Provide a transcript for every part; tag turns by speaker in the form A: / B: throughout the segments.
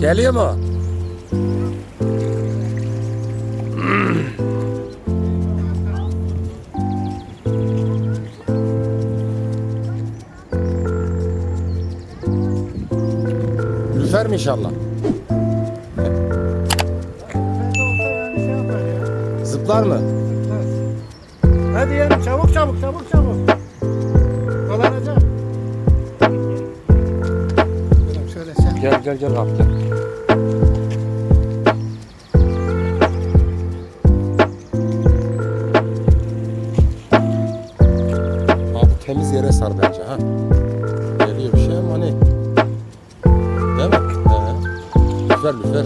A: Geliyor mu? Lüfer mi inşallah? Zıplar mı?
B: Hadi yeğenim çabuk çabuk çabuk çabuk. Dolanacak. Şöyle, Şöyle sen.
A: Gel gel gel abi gel. Temiz yere sar bence ha. Geliyor bir şey ama hani. Değil mi? He. Lüfer lüfer.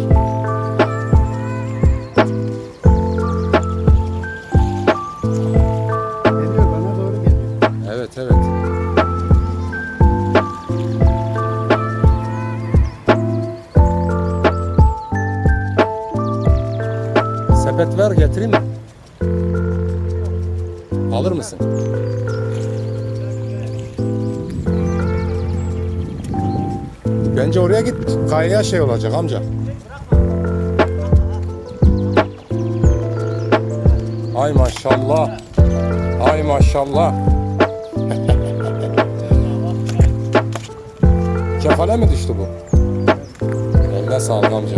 B: Geliyor bana doğru geliyor.
A: Evet evet. Sepet ver getireyim mi? Alır mısın? Bence oraya git. Kayaya şey olacak amca. Ay maşallah. Ay maşallah. Kefale mi düştü bu? Eline sağlık amca.